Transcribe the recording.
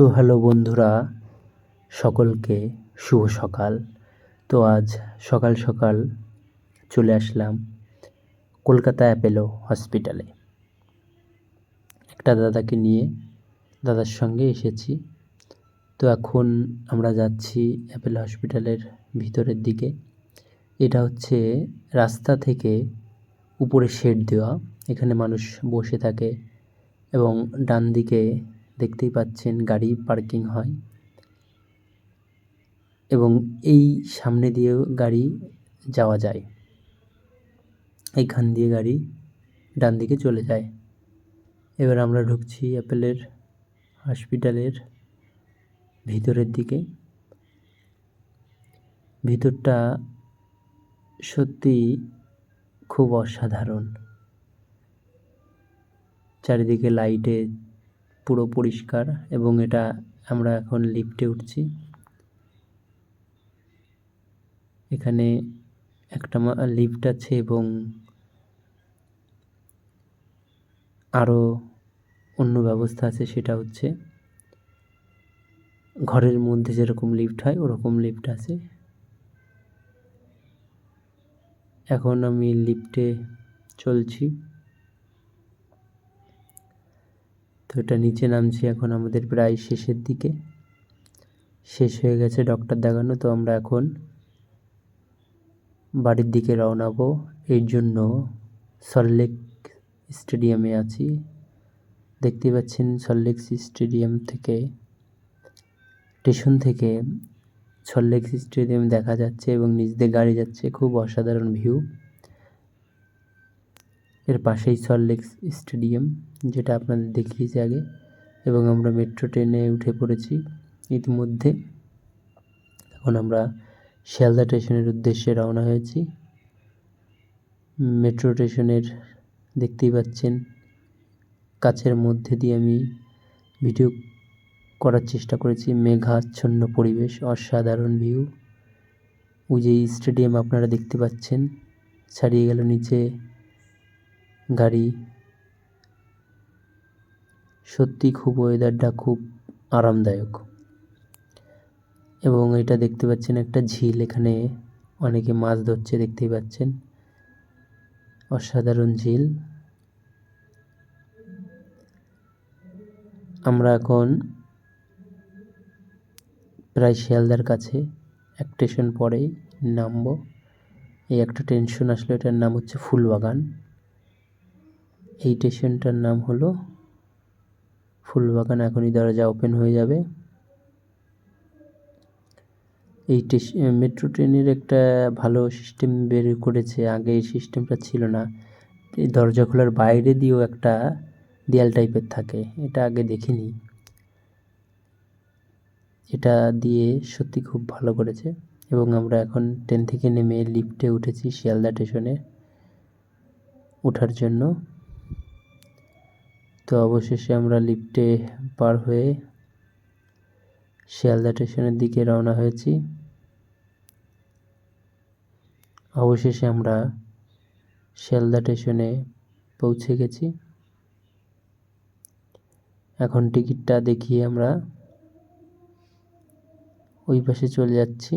তো হ্যালো বন্ধুরা, সকলকে শুভ সকাল। তো আজ সকাল সকাল চলে আসলাম কলকাতা অ্যাপেলো হসপিটালে। একটা দাদাকে নিয়ে দাদার সঙ্গে এসেছি। তো এখন আমরা যাচ্ছি অ্যাপেলো হসপিটালের ভিতরের দিকে। এটা হচ্ছে রাস্তা থেকে উপরে শেড দেওয়া। এখানে মানুষ বসে থাকে এবং ডান দিকে দেখতেই পাচ্ছেন গাড়ি পার্কিং হয়। এবং এই সামনে দিয়েও গাড়ি যাওয়া যায়। এইখান দিয়ে গাড়ি ডান দিকে চলে যায়। এবার আমরা ঢুকছি অ্যাপেলের হসপিটালের ভিতরের দিকে। ভিতরটা সত্যি খুব অসাধারণ। চারিদিকে লাইটে পুরো পরিষ্কার এবং এটা আমরা এখন লিফটে উঠছি। এখানে একটা লিফট আছে এবং আরও অন্য ব্যবস্থা আছে, সেটা হচ্ছে ঘরের মধ্যে যেরকম লিফট হয়, ওরকম লিফট আছে। এখন আমি লিফটে চলছি। তো এটা নিচে নামছি এখন আমাদের প্রায় শেষের দিকে। শেষ হয়ে গেছে ডক্টর দেখানো, তো আমরা এখন বাড়ির দিকে রওনাবো এর জন্য সল্টলেক স্টেডিয়ামে আছি। দেখতে পাচ্ছেন সল্টলেক স্টেডিয়াম থেকে স্টেশন থেকে সল্টলেক স্টেডিয়াম দেখা যাচ্ছে এবং নিচ দিয়ে গাড়ি যাচ্ছে। খুব অসাধারণ ভিউ এর পাশেই সল্টলেক স্টেডিয়াম যেটা আপনাদের দেখিয়েছি আগে, এবং আমরা মেট্রো ট্রেনে উঠে পড়েছি ইতিমধ্যে। এখন আমরা শিয়ালদা স্টেশনের উদ্দেশ্যে রওনা হয়েছি। মেট্রো স্টেশনের দেখতেই পাচ্ছেন, কাছের মধ্যে দিয়ে আমি ভিডিও করার চেষ্টা করেছি। মেঘাচ্ছন্ন পরিবেশ, অসাধারণ ভিউ ওই যে স্টেডিয়াম আপনারা দেখতে পাচ্ছেন, ছাড়িয়ে গেল নিচে গাড়ি। সত্যি খুব ওয়েদারটা খুব আরামদায়ক। এবং এটা দেখতে পাচ্ছেন একটা ঝিল, এখানে অনেকে মাছ ধরছে দেখতেই পাচ্ছেন। অসাধারণ ঝিল। আমরা এখন প্রায় শিয়ালদার কাছে, এক স্টেশন পরেই নামবো। এই একটা টেনশন আসলে এটার নাম হচ্ছে ফুলবাগান। এই স্টেশনটার নাম হলো ফুলবাগান। এখনই দরজা ওপেন হয়ে যাবে। এই মেট্রো ট্রেনের একটা ভালো সিস্টেম বের করেছে। আগে এই সিস্টেমটা ছিল না। এই দরজা খোলার বাইরে দিয়েও একটা দেয়াল টাইপের থাকে। এটা আগে দেখিনি। এটা দিয়ে সত্যি খুব ভালো করেছে। এবং আমরা এখন ট্রেন থেকে নেমে লিফটে উঠেছি শিয়ালদা স্টেশনে ওঠার জন্য। তো অবশেষে আমরা লিফটে পার হয়ে শিয়ালদা স্টেশনের দিকে রওনা হয়েছি। অবশেষে আমরা শিয়ালদা স্টেশনে পৌঁছে গেছি। এখন টিকিটটা দেখিয়ে আমরা ওই পাশে চলে যাচ্ছি।